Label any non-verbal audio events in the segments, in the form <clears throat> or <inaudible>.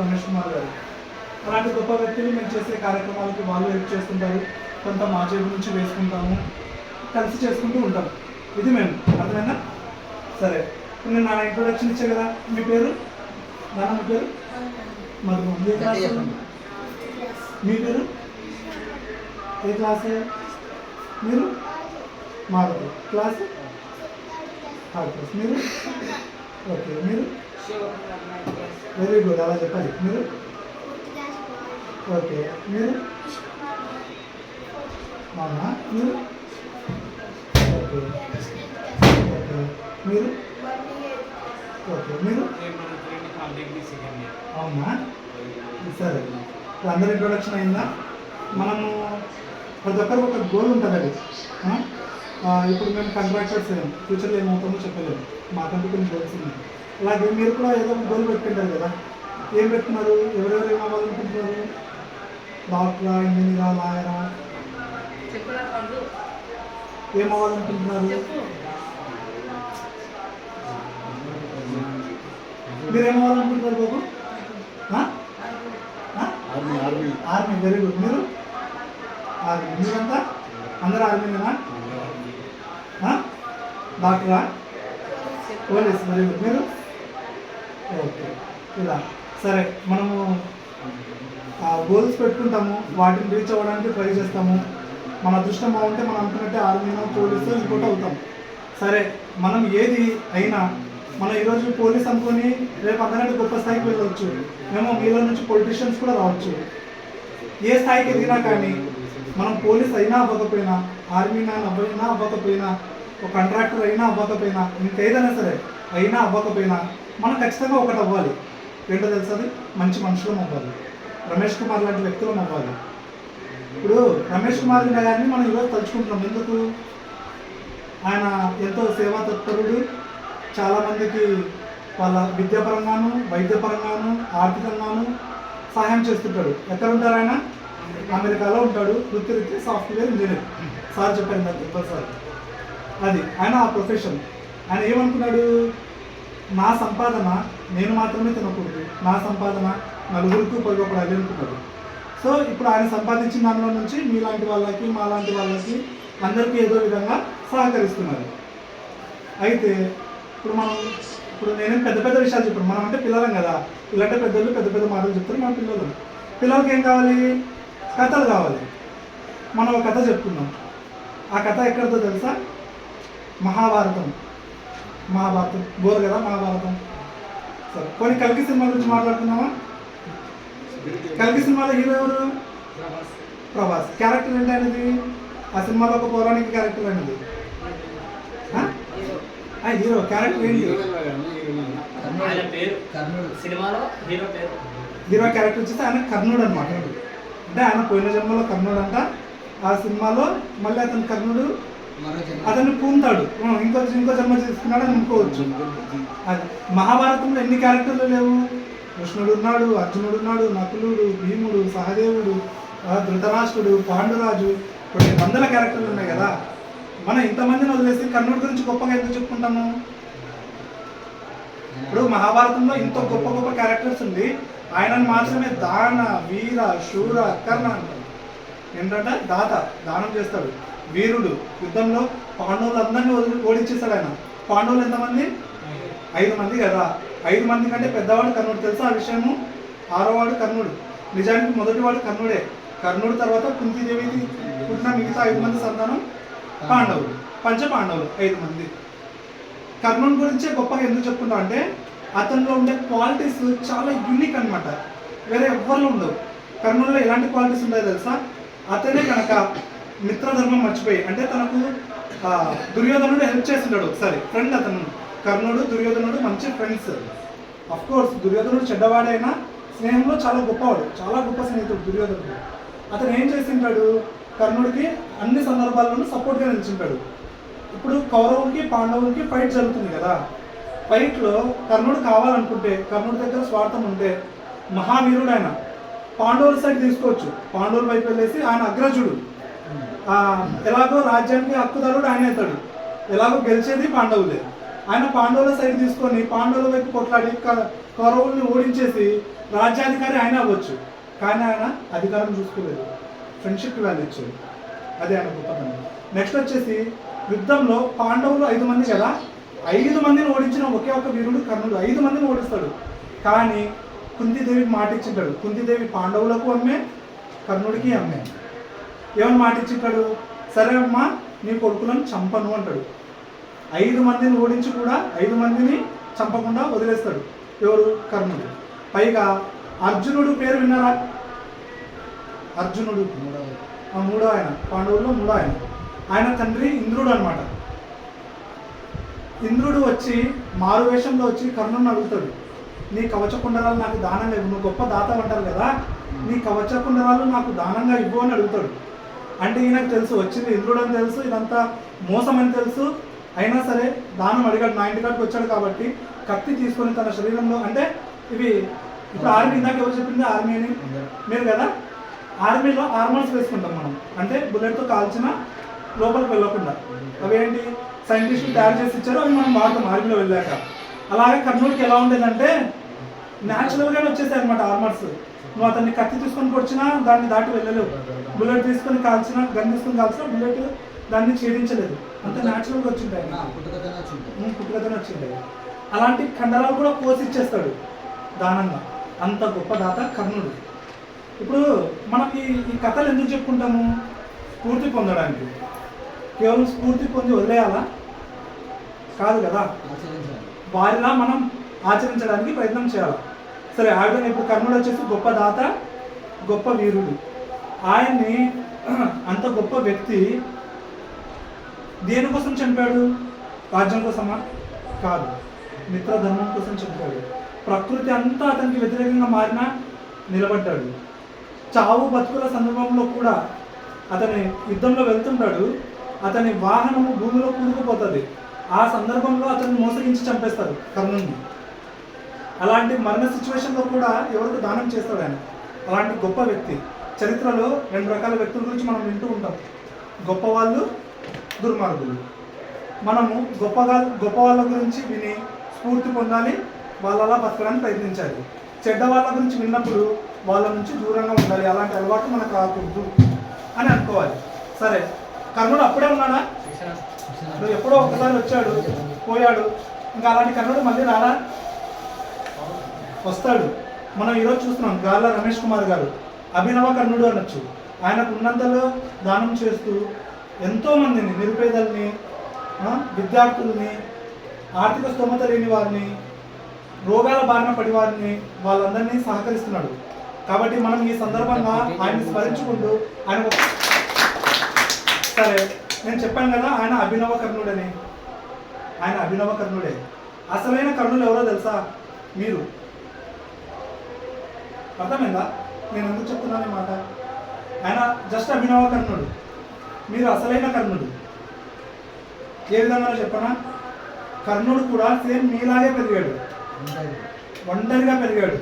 రమేష్ కుమార్ గారు. అలాంటి గొప్ప వ్యక్తులు మేము చేసే కార్యక్రమాలకి వాళ్ళు హెల్ప్ చేస్తుంటారు. కొంత మా జేబు నుంచి వేసుకుంటాము. కలిసి చేసుకుంటూ ఉంటాం. ఇది మేము. అర్థమైనా సరే. నేను నా ఇంట్రొడక్షన్ ఇచ్చా కదా. మీ పేరు? నాన్న మీ పేరు? మధు ఏ క్లాస్? మీ పేరు? ఏ క్లాస్? మీరు? మాధవి. క్లాస్? థర్డ్ క్లాస్ మీరు? ఓకే. మీరు? వెరీ గుడ్ అలా చెప్పాలి మీరు? ఓకే. మీరు? అవునా మీరు? ఓకే. ఓకే. మీరు? ఓకే. మీరు? అవునా? సరే. ఇప్పుడు అందరి ఇంట్రొడక్షన్ అయిందా? మనము ప్రతి ఒక్కరికి ఒక గోల్ ఉంటుంది అది ఇప్పుడు మేము కాంట్రాక్టర్స్ ఫ్యూచర్లో ఏమవుతామో చెప్పలేము. మాకంటూ కొన్ని గోల్స్ ఉన్నాయి. అలాగే మీరు కూడా ఏదో గోల్ పెట్టుకుంటారు కదా. ఏం పెట్టుకున్నారు? ఎవరెవరు ఏం అవ్వాలనుకుంటున్నారు డాక్టరా ఇంజనీరా లాయరా? ఏం అవ్వాలనుకుంటున్నారు మీరు ఏం అవ్వాలనుకుంటున్నారు బాబు? Army very good. మీరు? ఆర్మీ. మీరంతా? అందరూ ఆర్మీనేనా? డాక్టరా? Police very good. మీరు? ఓకే. ఇలా. సరే మనము గోల్స్ పెట్టుకుంటాము వాటిని రీచ్ అవ్వడానికి ట్రై చేస్తాము. మన అదృష్టం బాగుంటే మనం అనుకున్నట్టే ఆర్మీనో పోలీసు ఇంకోటి అవుతాం. సరే మనం ఏది అయినా మనం ఈరోజు పోలీస్ అనుకొని రేపు అందరికీ గొప్ప స్థాయికి వెళ్ళవచ్చు మేము మీలో నుంచి పొలిటీషియన్స్ కూడా రావచ్చు. ఏ స్థాయికి ఎదిగినా కానీ మనం పోలీస్ అయినా అవ్వకపోయినా ఆర్మీనా అవ్వైనా అవ్వకపోయినా ఒక కాంట్రాక్టర్ అయినా అవ్వకపోయినా ఇంకేదైనా సరే అయినా అవ్వకపోయినా మనం ఖచ్చితంగా ఒకటి అవ్వాలి. ఏంటో తెలుసు మంచి మనుషులం అవ్వాలి. రమేష్ కుమార్ లాంటి వ్యక్తులం అవ్వాలి. ఇప్పుడు రమేష్ కుమార్ గారిని మనం ఈరోజు తలుచుకుంటున్నాం. ఎందుకు? ఆయన ఎంతో సేవా తత్పరుడు. చాలామందికి వాళ్ళ విద్యాపరంగాను వైద్యపరంగాను ఆర్థికంగాను సహాయం చేస్తుంటాడు. ఎక్కడ ఉంటారు ఆయన? అమెరికాలో ఉంటాడు. వృత్తిరీత్యా సాఫ్ట్వేర్ ఇంజనీర్. సార్ చెప్పారు నాకు సార్. అది ఆయన ఆ ప్రొఫెషన్. ఆయన ఏమనుకున్నాడు? నా సంపాదన నేను మాత్రమే తినకూడదు. నా సంపాదన నలుగురికి ఉపయోగపడాలి అనుకున్నాడు సో ఇప్పుడు ఆయన సంపాదించిన దానిలో నుంచి మీలాంటి వాళ్ళకి మాలాంటి వాళ్ళకి అందరికీ ఏదో విధంగా సహకరిస్తున్నారు. అయితే ఇప్పుడు మనం ఇప్పుడు నేనేం పెద్ద పెద్ద విషయాలు చెప్పాను. మనం అంటే పిల్లలం కదా. ఇలాంటి పెద్దలు పెద్ద పెద్ద మాటలు చెప్తారు మన పిల్లలు. పిల్లలకి ఏం కావాలి? కథలు కావాలి. మనం ఒక కథ చెప్పుకుందాం. ఆ కథ ఎక్కడితో తెలుసా? మహాభారతం. మహాభారతం. బోర్ కదా మహాభారతం? సరే కొన్ని కల్కి సినిమా గురించి మాట్లాడుకుందామా? కల్కి సినిమాలో హీరో ఎవరు? ప్రభాస్. క్యారెక్టర్ ఏంటి అనేది ఆ సినిమాలో ఒక పౌరాణిక క్యారెక్టర్ అనేది హీరో. క్యారెక్టర్ ఏంటి? హీరో క్యారెక్టర్ వచ్చేసి ఆయన కర్ణుడు అనమాట అంటే ఆయన పోయిన జన్మలో కర్ణుడు అంట ఆ సినిమాలో మళ్ళీ అతను కర్ణుడు అతను పొందాడు. పూంతాడు ఇంకో ఇంకో జన్మ చేసుకున్నాడు అని అనుకోవచ్చు. అది మహాభారతంలో ఎన్ని క్యారెక్టర్లు లేవు? కృష్ణుడు ఉన్నాడు అర్జునుడు ఉన్నాడు నకులుడు భీముడు సహదేవుడు ధృతరాష్ట్రుడు పాండురాజు కొన్ని వందల క్యారెక్టర్లు ఉన్నాయి కదా. మనం ఇంతమందిని వదిలేసి కర్ణుడి గురించి గొప్పగా ఎందుకు చెప్పుకుంటాము? ఇప్పుడు మహాభారతంలో ఇంత గొప్ప గొప్ప క్యారెక్టర్స్ ఉంది ఆయనను మాత్రమే దాన వీర శూర కర్ణ అంటారు ఏంటంటే దాత దానం చేస్తాడు. వీరుడు యుద్ధంలో పాండవులందరినీ వదిలి ఓడించేశాడు ఆయన. పాండవులు ఎంతమంది? ఐదు మంది కదా. ఐదు మంది కంటే పెద్దవాడు కర్ణుడు. తెలుసా ఆ విషయము? ఆరోవాడు కర్ణుడు. నిజానికి మొదటివాడు కర్ణుడే. కర్ణుడు తర్వాత కుంతిదేవి పుట్టిన మిగతా ఐదు మంది సంతానం పాండవులు. పంచ పాండవులు ఐదు మంది. కర్ణుని గురించే గొప్పగా ఎందుకు చెప్పుకుంటా అంటే అతనిలో ఉండే క్వాలిటీస్ చాలా యూనిక్ అనమాట వేరే ఎవ్వరిలో ఉండవు. కర్ణుల్లో ఎలాంటి క్వాలిటీస్ ఉంటాయో తెలుసా? అతనే కనుక మిత్రధర్మం మర్చిపోయి అంటే తనకు దుర్యోధనుడు హెల్ప్ చేస్తున్నాడు ఒకసారి. ఫ్రెండ్ అతను కర్ణుడు దుర్యోధనుడు మంచి ఫ్రెండ్స్ అఫ్ కోర్స్ దుర్యోధనుడు చెడ్డవాడైనా స్నేహంలో చాలా గొప్పవాడు చాలా గొప్ప స్నేహితుడు దుర్యోధనుడు. అతను ఏం చేసింటాడు కర్ణుడికి అన్ని సందర్భాల్లోనూ సపోర్ట్గా నిలిచింటాడు. ఇప్పుడు కౌరవులకి పాండవులకి ఫైట్ జరుగుతుంది కదా. ఫైట్లో కర్ణుడు కావాలనుకుంటే కర్ణుడి దగ్గర స్వార్థం ఉంటే మహావీరుడు ఆయన పాండవుల సైడ్ తీసుకోవచ్చు. పాండవుల వైపు వెళ్ళేసి ఆయన అగ్రజుడు. ఎలాగో రాజ్యానికి హక్కుదారుడు ఆయన అవుతాడు. ఎలాగో గెలిచేది పాండవులే. ఆయన పాండవుల సైడ్ తీసుకొని పాండవుల వైపు కొట్లాడి కౌరవుల్ని ఓడించేసి రాజ్యాధికారి ఆయన అవ్వచ్చు. కానీ ఆయన అధికారం చూసుకోలేదు. ఫ్రెండ్షిప్ వాల్యూ ఇచ్చేది అదే ఆయన గొప్పతనం నెక్స్ట్ వచ్చేసి యుద్ధంలో పాండవులు ఐదు మంది కదా ఐదు మందిని ఓడించిన ఒకే ఒక వీరుడు కర్ణుడు. ఐదు మందిని ఓడిస్తాడు. కానీ కుంతిదేవికి మాట ఇచ్చింటాడు కుంతిదేవి పాండవులకు అమ్మే కర్ణుడికి అమ్మే. ఏమని మాట ఇచ్చింటాడు సరే అమ్మా నీ కొడుకులను చంపను అంటాడు. ఐదు మందిని ఓడించి కూడా ఐదు మందిని చంపకుండా వదిలేస్తాడు. ఎవరు? కర్ణుడు. పైగా అర్జునుడు పేరు విన్నారా? అర్జునుడు. ఆ మూడో ఆయన. పాండవుల్లో మూడో ఆయన. ఆయన తండ్రి ఇంద్రుడు అనమాట ఇంద్రుడు వచ్చి మారు వేషంలో వచ్చి కర్ణుని అడుగుతాడు. నీ కవచ కుండరాలు నాకు దానంగా ఇవ్వు. నువ్వు గొప్ప దాత అంటారు కదా. నీ కవచ కుండరాలు నాకు దానంగా ఇవ్వు అని అడుగుతాడు. అంటే ఈయనకు తెలుసు వచ్చింది ఇంద్రుడు అని తెలుసు ఇదంతా మోసం అని తెలుసు. అయినా సరే దానం అడిగాడు నా ఇంటికాడికి వచ్చాడు కాబట్టి కత్తి తీసుకొని తన శరీరంలో అంటే ఇవి ఇప్పుడు ఆర్మీ. ఇందాక ఎవరు చెప్పింది? ఆర్మీ అని? మీరు కదా? ఆర్మీలో ఆర్మర్స్ వేసుకుంటాం మనం. అంటే బుల్లెట్తో కాల్చిన లోపలికి వెళ్ళకుండా. అవి ఏంటి సైంటిస్టులు తయారు చేసి ఇచ్చారు అవి మనం వాడతాం ఆర్మీలో వెళ్ళాక. అలాగే కర్నూలుకి ఎలా ఉండేదంటే న్యాచురల్గానే వచ్చేసాయి అనమాట ఆర్మర్స్ నువ్వు అతన్ని కత్తి తీసుకొని పొడిచినా దాన్ని దాటి వెళ్ళలేవు. బుల్లెట్ తీసుకొని కాల్చినా గన్ తీసుకొని కాల్చినా బుల్లెట్ దాన్ని ఛేదించలేదు. అంత న్యాచురల్గా వచ్చింటాయి పుట్టుకతోనే వచ్చింటాయి అలాంటి కండరాలు కూడా కోసి ఇచ్చేస్తాడు దానంగా. అంత గొప్ప దాత కర్ణుడు ఇప్పుడు మనకి ఈ కథలు ఎందుకు చెప్పుకుంటాము? స్ఫూర్తి పొందడానికి. కేవలం స్ఫూర్తి పొంది వదిలేయాలా? కాదు కదా. వారిలా మనం ఆచరించడానికి ప్రయత్నం చేయాలి. సరే ఆయన ఇప్పుడు కర్ణుడు వచ్చేసి గొప్ప దాత గొప్ప వీరుడు. ఆయన్ని <clears throat> అంత గొప్ప వ్యక్తి దేనికోసం చనిపాడు రాజ్యం కోసమా? కాదు. మిత్రధర్మం కోసం చనిపాడు ప్రకృతి అంతా అతనికి వ్యతిరేకంగా మారినా నిలబడ్డాడు. చావు బతుకుల సందర్భంలో కూడా అతని యుద్ధంలో వెళ్తుంటాడు. అతని వాహనము భూమిలో కూరుకుపోతుంది. ఆ సందర్భంలో అతన్ని మోసగించి చంపేస్తారు కర్ణుని అలాంటి మరణ సిచ్యువేషన్లో కూడా ఎవరికి దానం చేస్తాడు ఆయన? అలాంటి గొప్ప వ్యక్తి. చరిత్రలో రెండు రకాల వ్యక్తుల గురించి మనం వింటూ ఉంటాం. గొప్పవాళ్ళు దుర్మార్గులు. మనము గొప్పగా గొప్ప వాళ్ళ గురించి విని స్ఫూర్తి పొందాలి వాళ్ళలా బతకడానికి ప్రయత్నించాలి. చెడ్డ వాళ్ళ గురించి విన్నప్పుడు వాళ్ళ నుంచి దూరంగా ఉండాలి. అలాంటి అలవాటు మనకు రాకూడదు అని అనుకోవాలి. సరే కర్ణుడు అప్పుడే ఉన్నాడా? ఇప్పుడు ఎప్పుడో ఒకసారి వచ్చాడు పోయాడు. ఇంకా అలాంటి కర్ణుడు మళ్ళీ రాడా వస్తాడు. మనం ఈరోజు చూస్తున్నాం గాల్ల రమేష్ కుమార్ గారు. అభినవ కర్ణుడు అనొచ్చు. ఆయనకు ఉన్నంతలో దానం చేస్తూ ఎంతోమందిని నిరుపేదల్ని విద్యార్థుల్ని ఆర్థిక స్తోమత లేని వారిని రోగాల బారిన పడి వారిని వాళ్ళందరినీ సహకరిస్తున్నాడు. కాబట్టి మనం ఈ సందర్భంగా ఆయన స్మరించుకుంటూ ఆయన సరే. నేను చెప్పాను కదా ఆయన అభినవ కర్ణుడని. ఆయన అభినవ కర్ణుడే. అసలైన కర్ణులు ఎవరో తెలుసా? మీరు. అర్థమైందా? నేను ఎందుకు చెప్తున్నాను మాట? ఆయన జస్ట్ అభినవ కర్ణుడు. మీరు అసలైన కర్ణుడు. ఏ విధంగా చెప్పనా? కర్ణుడు కూడా సేమ్ మీలాగే పెరిగాడు. ఒంటరిగా పెరిగాడు.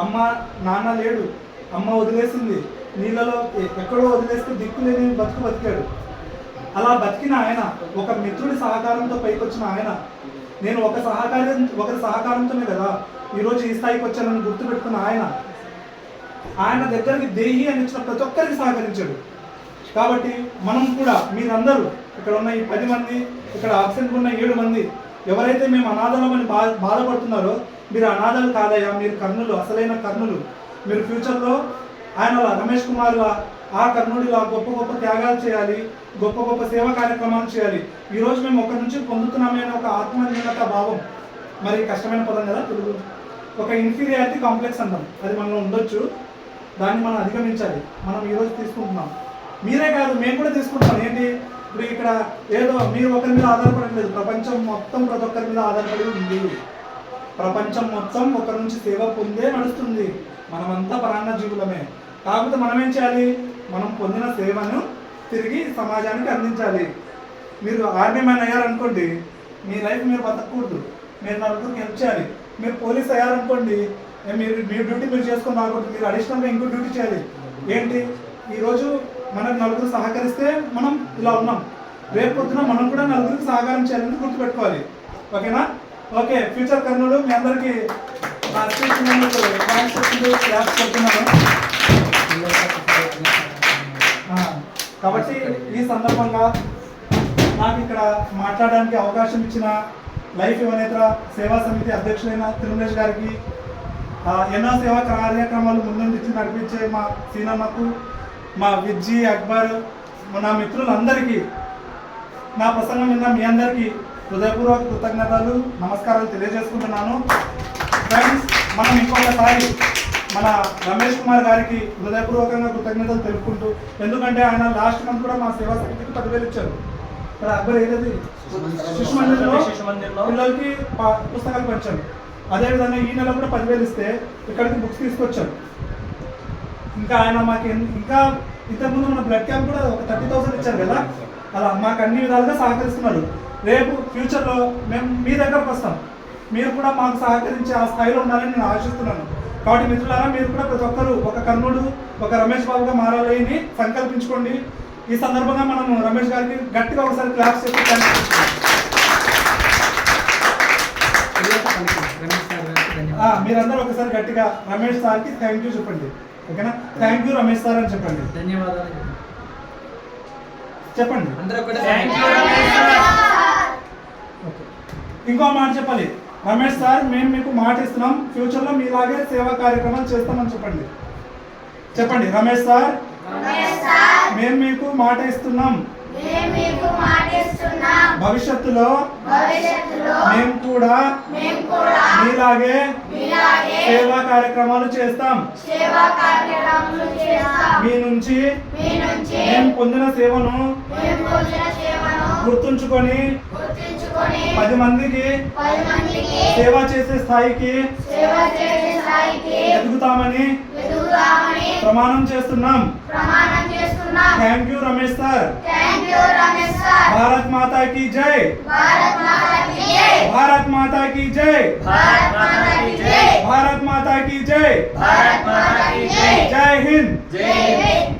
అమ్మ నాన్న లేడు. అమ్మ వదిలేసింది. నీళ్ళలో ఎక్కడో వదిలేస్తే దిక్కు లేని బతుకు బతికాడు. అలా బతికిన ఆయన ఒక మిత్రుడి సహకారంతో పైకి వచ్చిన ఆయన. నేను ఒక సహకారం ఒకరి సహకారంతోనే కదా ఈరోజు ఈ స్థాయికి వచ్చానని గుర్తుపెట్టుకున్న ఆయన. ఆయన దగ్గరికి దేహి అని ఇచ్చిన ప్రతి ఒక్కరికి సహకరించాడు. కాబట్టి మనం కూడా మీరందరూ ఇక్కడ ఉన్న ఈ పది మంది ఇక్కడ అబ్సెంట్ ఉన్న ఏడు మంది ఎవరైతే మేము అనాథలమని బా బాధపడుతున్నారో మీరు అనాథలు కాదయ్యా మీరు కర్ణులు అసలైన కర్ణులు. మీరు ఫ్యూచర్లో ఆయన రమేష్ కుమార్లా ఆ కర్ణుడిలా గొప్ప గొప్ప త్యాగాలు చేయాలి గొప్ప గొప్ప సేవా కార్యక్రమాలు చేయాలి. ఈరోజు మేము ఒకరి నుంచి పొందుతున్నామే ఒక ఆత్మన్యూనత భావం. మరి కష్టమైన పదం కదా తెలుగు. ఒక ఇన్ఫీరియారిటీ కాంప్లెక్స్ అంటాం. అది మనలో ఉండొచ్చు. దాన్ని మనం అధిగమించాలి. మనం ఈరోజు తీసుకుంటున్నాం. మీరే కాదు మేము కూడా తీసుకుంటున్నాం. ఏంటి? ఇప్పుడు ఇక్కడ ఏదో మీరు ఒకరి మీద ఆధారపడట్లేదు ప్రపంచం మొత్తం ప్రతి ఒక్కరి మీద ఆధారపడి ఉంది. ప్రపంచం మొత్తం ఒకరి నుంచి సేవ పొందే నడుస్తుంది. మనమంతా ప్రాణ జీవులమే. కాకపోతే మనం ఏం చేయాలి? మనం పొందిన సేవను తిరిగి సమాజానికి అందించాలి. మీరు ఆర్మీ మ్యాన్ అయ్యారనుకోండి మీ లైఫ్ మీరు బతకూడదు మీరు నలుగురికి హెల్ప్ చేయాలి. మీరు పోలీస్ అయ్యారనుకోండి మీరు మీ డ్యూటీ మీరు చేసుకుని రాకూడదు మీరు అడిషనల్గా ఇంకో డ్యూటీ చేయాలి. ఏంటి? ఈరోజు మనకు నలుగురు సహకరిస్తే మనం ఇలా ఉన్నాం. రేపు పొద్దున మనం కూడా నలుగురికి సహకారం చేయాలని గుర్తుపెట్టుకోవాలి. ఓకేనా? ఓకే ఫ్యూచర్ కర్నూలు మీ అందరికి థ్యాంక్స్ చెప్తున్నాను. కాబట్టి ఈ సందర్భంగా నాకు ఇక్కడ మాట్లాడడానికి అవకాశం ఇచ్చిన లైఫ్ యువనేత్ర సేవా సమితి అధ్యక్షులైన తిరుమలేష్ గారికి ఎన్నో సేవా కార్యక్రమాలు ముందుండి నడిపించే మా సీనమ్మకు మా విజ్జి అక్బర్ నా మిత్రులందరికీ నా ప్రసంగం విన్న మీ అందరికీ హృదయపూర్వక కృతజ్ఞతలు నమస్కారాలు తెలియజేసుకుంటున్నాను. ఫ్రెండ్స్ మనం ఇంకొకసారి మన రమేష్ కుమార్ గారికి హృదయపూర్వకంగా కృతజ్ఞతలు తెలుపుకుంటూ ఎందుకంటే ఆయన లాస్ట్ మంత్ కూడా మా సేవా సమితికి పదివేలు ఇచ్చారు. అక్బర్ ఏదది శిశు మందిర్లో పిల్లలకి పుస్తకాలు పంచాను అదేవిధంగా ఈ నెల కూడా పదివేలు ఇస్తే ఇక్కడికి బుక్స్ తీసుకొచ్చాను ఇంకా ఆయన మాకు ఇంకా ఇంతకుముందు మన బ్లడ్ క్యాంప్ కూడా ఒక థర్టీ థౌసండ్ ఇచ్చారు కదా? అలా మాకు అన్ని విధాలుగా సహకరిస్తున్నారు. రేపు ఫ్యూచర్లో మేము మీ దగ్గరకు వస్తాం. మీరు కూడా మాకు సహకరించి ఆ స్థాయిలో ఉండాలని నేను ఆశిస్తున్నాను. కాబట్టి మిత్రులారా మీరు కూడా ప్రతి ఒక్కరు ఒక కర్ణుడు ఒక రమేష్ బాబుగా మారాలని సంకల్పించుకోండి. ఈ సందర్భంగా మనం రమేష్ గారికి గట్టిగా ఒకసారి క్లాప్స్ చెప్పి మీరందరూ ఒకసారి గట్టిగా రమేష్ సార్కి థ్యాంక్ యూ చెప్పండి. ఓకేనా? థ్యాంక్ యూ రమేష్ సార్ అని చెప్పండి. ధన్యవాదాలు. చెప్పండి. ఇంకో మాట చెప్పాలి. రమేష్ సార్ మేము మీకు మాట ఇస్తున్నాం. ఫ్యూచర్లో మీలాగే సేవా కార్యక్రమాలు చేస్తామని చెప్పండి. చెప్పండి రమేష్ సార్. మేము మీకు మాట ఇస్తున్నాం. భవిష్యత్తులో మేము కూడా మీలాగే సేవా కార్యక్రమాలు చేస్తాం. మీ నుంచి మేము పొందిన సేవను గుర్తించుకొని పది మందికి పది మందికి సేవ చేసే స్థాయికి సేవ చేసే స్థాయికి ఎదుగుతామని ఎదుగుతామని ప్రమాణం చేస్తున్నాం ప్రమాణం చేస్తున్నాం thank you Ramesh sir thank you Ramesh sir Bharat మాతా की जय భారత్ మాతా की జై भारत माता की जय భారత్ మాతా की జై भारत माता की जय భారత్ మాతా की జై जय हिंद జై హింద్.